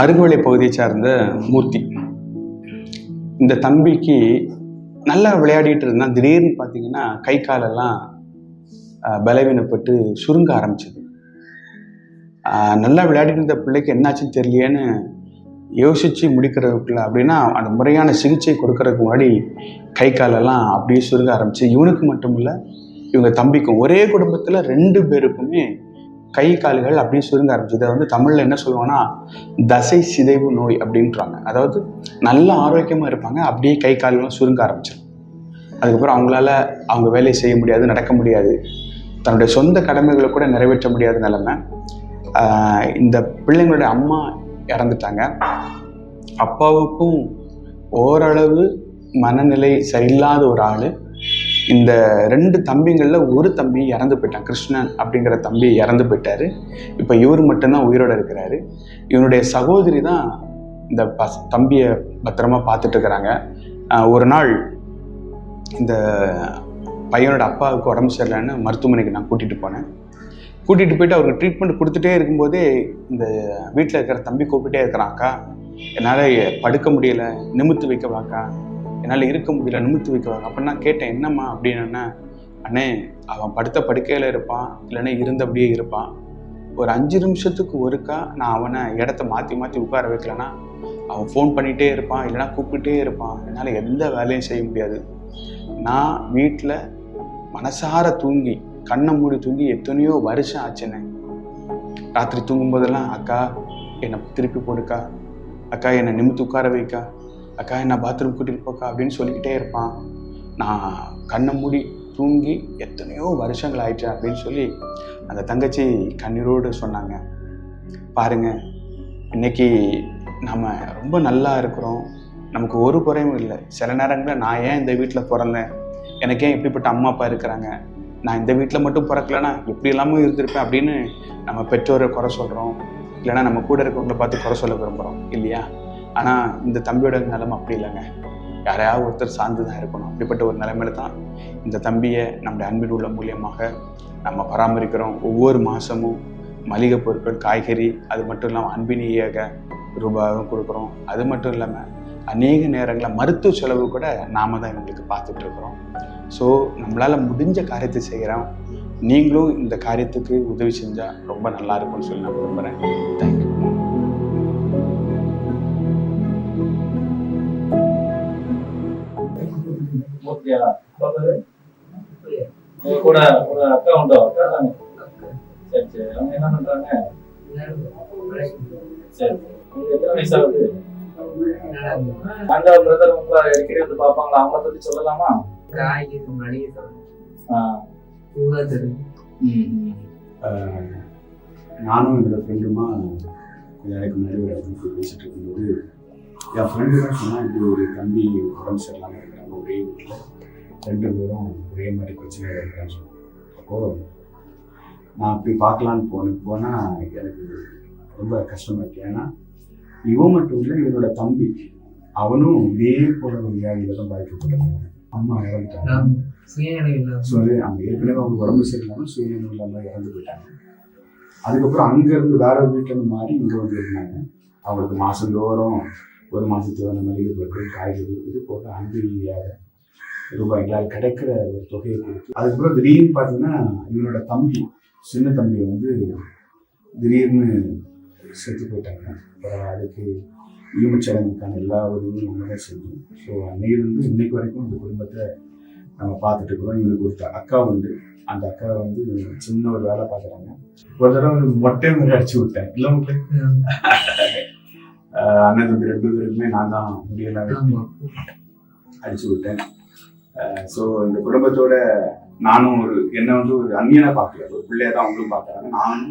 அருகோலை பகுதியை சார்ந்த மூர்த்தி. இந்த தம்பிக்கு நல்லா விளையாடிட்டு இருந்தான் திடீர்னு பார்த்தீங்கன்னா கை காலெல்லாம் பலவீனப்பட்டு சுருங்க ஆரம்பிச்சது. நல்லா விளையாடிட்டு இருந்த பிள்ளைக்கு என்னாச்சுன்னு தெரியலையேன்னு யோசிச்சு முடிக்கிறதுக்குள்ள அப்படின்னா அந்த முறையான சிகிச்சை கொடுக்கறதுக்கு முன்னாடி கை காலெல்லாம் அப்படியே சுருங்க ஆரம்பிச்சு இவனுக்கு மட்டும் இல்லை இவங்க தம்பிக்கும் ஒரே குடும்பத்தில் ரெண்டு பேருக்குமே கை கால்கள் அப்படியே சுருங்க ஆரம்பிச்சு இதை வந்து தமிழில் என்ன சொல்லுவாங்கன்னா தசை சிதைவு நோய் அப்படின்றாங்க. அதாவது நல்ல ஆரோக்கியமாக இருப்பாங்க அப்படியே கை கால்களும் சுருங்க ஆரம்பிச்சிடும் அதுக்கப்புறம் அவங்களால அவங்க வேலையை செய்ய முடியாது நடக்க முடியாது. தன்னுடைய சொந்த கடமைகளை கூட நிறைவேற்ற முடியாத நிலைமை. இந்த பிள்ளைங்களுடைய அம்மா இறந்துட்டாங்க. அப்பாவுக்கும் ஓரளவு மனநிலை சரியில்லாத ஒரு ஆள். இந்த ரெண்டு தம்பிங்களில் ஒரு தம்பி இறந்து போயிட்டான் கிருஷ்ணன் அப்படிங்கிற தம்பி இறந்து போயிட்டாரு. இப்போ இவர் மட்டும்தான் உயிரோட இருக்கிறாரு. இவனுடைய சகோதரி தான் இந்த பஸ் தம்பியை பத்திரமா பார்த்துட்டு இருக்கிறாங்க. ஒரு நாள் இந்த பையனோட அப்பாவுக்கு உடம்பு சரியில்லைன்னு மருத்துவமனைக்கு நான் கூட்டிகிட்டு போனேன். கூட்டிகிட்டு போயிட்டு அவருக்கு ட்ரீட்மெண்ட் கொடுத்துட்டே இருக்கும்போதே இந்த வீட்டில் இருக்கிற தம்பி கூப்பிட்டே இருக்கிறான் அக்கா என்னால் படுக்க முடியல நிமித்து வைக்கவாக்கா என்னால் இருக்க முடியல நிமித்து வைக்கிறாங்க அப்போ நான் கேட்டேன் என்னம்மா? அப்படின்னா அண்ணே அவன் படுத்த படுக்கையில் இருப்பான் இல்லைன்னா இருந்தபடியே இருப்பான். ஒரு அஞ்சு நிமிஷத்துக்கு ஒருக்கா நான் அவனை இடத்த மாற்றி மாற்றி உட்கார வைக்கலன்னா அவன் ஃபோன் பண்ணிகிட்டே இருப்பான் இல்லைன்னா கூப்பிட்டுட்டே இருப்பான். என்னால் எந்த வேலையும் செய்ய முடியாது. நான் வீட்டில் மனசார தூங்கி கண்ணை மூடி தூங்கி எத்தனையோ வருஷம் ஆச்சுண்ணே. ராத்திரி தூங்கும்போதெல்லாம் அக்கா என்னை திருப்பி போடுக்கா? அக்கா என்னை நிமித்து உட்கார வைக்கா? அக்கா என்னை பாத்ரூம் கூட்டிகிட்டு போக்கா? அப்படின்னு சொல்லிக்கிட்டே இருப்பான். நான் கண்ணை மூடி தூங்கி எத்தனையோ வருஷங்கள் ஆயிடுச்சு அப்படின்னு சொல்லி அந்த தங்கச்சி கண்ணீரோடு சொன்னாங்க. பாருங்க இன்னைக்கு நம்ம ரொம்ப நல்லா இருக்கிறோம். நமக்கு ஒரு குறையும் இல்லை. சில நேரங்களில் நான் ஏன் இந்த வீட்டில் பிறந்தேன்? எனக்கு ஏன் இப்படிப்பட்ட அம்மா அப்பா இருக்கிறாங்க? நான் இந்த வீட்டில் மட்டும் பிறக்கலனா எப்படி இல்லாமல் இருந்திருப்பேன் அப்படின்னு நம்ம பெற்றோரை குறை சொல்கிறோம் இல்லைன்னா நம்ம கூட இருக்கவங்கள பார்த்து குறை சொல்ல விரும்புகிறோம் இல்லையா? ஆனால் இந்த தம்பியோட நிலைமை அப்படி இல்லைங்க. யாரையாவது ஒருத்தர் சார்ந்து தான் இருக்கணும். அப்படிப்பட்ட ஒரு நிலைமையில தான் இந்த தம்பியை நம்முடைய அன்பில் உள்ள மூலியமாக நம்ம பராமரிக்கிறோம். ஒவ்வொரு மாதமும் மளிகை பொருட்கள் காய்கறி அது மட்டும் இல்லாமல் அன்பினியாக ரூபாயும் கொடுக்குறோம். அது மட்டும் இல்லாமல் அநேக நேரங்களில் மருத்துவ செலவு கூட நாம தான் இவங்களுக்கு பார்த்துட்ருக்குறோம் ஸோ நம்மளால் முடிஞ்ச காரியத்தை செய்கிறோம் நீங்களும் இந்த காரியத்துக்கு உதவி செஞ்சால் ரொம்ப நல்லா இருக்கும்னு சொல்லி நான் விரும்புகிறேன் உங்க கூட ஒரு அக்கா உண்டோ? அக்கா தானே. சரி சரி. அவங்க என்ன பண்றாங்க? சரி உங்களுக்கு எத்தனை வயசாகுது ஆகுது? பிரதர் உங்களை அடிக்கடி வந்து பார்ப்பாங்களா? அவங்கள பத்தி சொல்லலாமா? காய்கறி மளிகை நானும் என்னோட ஃப்ரெண்டுமா கொஞ்சம் நாளைக்கு முன்னாடி ஒரு இடத்துக்கு பேசிட்டு இருக்கும்போது என் ஃப்ரெண்டு தான் சொன்னால் இப்படி ஒரு தம்பி உடம்பு சரியில்லாமல் இருக்கிறாங்க ஒரே வீட்டில் ரெண்டு பேரும் ஒரே மாதிரி பிரச்சனைகள் இருக்கான்னு சொன்னாங்க அப்போது நான் அப்படி பார்க்கலான்னு போனேன். போனால் எனக்கு ரொம்ப கஷ்டமாயிடுச்சு ஏன்னா இவன் மட்டும் இல்லை இவனோட தம்பி. அவனும் இதே போல ஒரு வியாதியில தான் பாதிக்கப்பட்டாங்க அம்மா இறந்துட்டாங்க. அது அவங்க ஏற்கனவே அவங்க உடம்பு சரியில்லாமல் சுயநினைவு இல்லாமல் இறந்து போயிட்டாங்க. அதுக்கப்புறம் அங்கேருந்து வேற ஒரு வீட்டில் இருந்து மாறி இங்கே வந்து இருந்தாங்க. அவங்களுக்கு மாதந்தோறும் ஒரு மாதத்துக்கு அந்த மளிகை பொருட்கள் காய்கறி இது போக அன்பு ரீதியாக ரூபாய்களால் கிடைக்கிற ஒரு தொகையை கொடுத்து அதுக்கப்புறம் திடீர்னு பார்த்தீங்கன்னா இவனோட தம்பி சின்ன தம்பி வந்து திடீர்னு செத்து போயிட்டாங்க. அப்புறம் அதுக்கு ஈமச்சடங்குக்கான எல்லா உதவியும் நம்ம தான் செஞ்சோம். ஸோ அன்னையிலிருந்து இன்னைக்கு வரைக்கும் இந்த குடும்பத்தை நம்ம பார்த்துட்டு இருக்கிறோம். இவனுக்கு ஒரு அக்கா உண்டு. அந்த அக்கா வந்து சின்ன ஒரு வேலை பார்க்குறாங்க. ஒரு தடவை மொட்டை மாதிரி அடிச்சு விட்டேன். இல்லை உங்களுக்கு அண்ணன் ரெண்டு பேருக்குமே நான் தான் ஆமா. அடிச்சு விட்டேன். ஸோ இந்த குடும்பத்தோட நானும் ஒரு என்னை வந்து ஒரு அந்நியனை பார்க்கல. ஒரு பிள்ளையா தான் அவங்களும் பார்க்குறாங்க. நானும்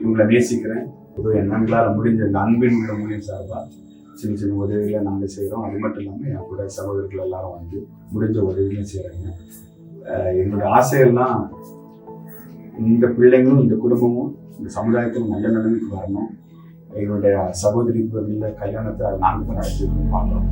இவங்களை நேசிக்கிறேன். ஸோ எண்ணங்களால் முடிஞ்ச இந்த அன்பின் உள்ள முடியும் சார்பாக சின்ன சின்ன உதவிகளை நாங்கள் செய்கிறோம் அது மட்டும் இல்லாமல் என் கூட சகோதரர்கள் எல்லாரும் வந்து முடிஞ்ச உதவிகளும் செய்கிறாங்க என்னோட ஆசையெல்லாம் இந்த பிள்ளைங்களும் இந்த குடும்பமும் இந்த சமுதாயத்தில் நல்ல நிலைமைக்கு வரணும். எங்களுடைய சகோதரி கல்யாணத்தை நாங்கள் நடத்தி பார்க்குறோம்.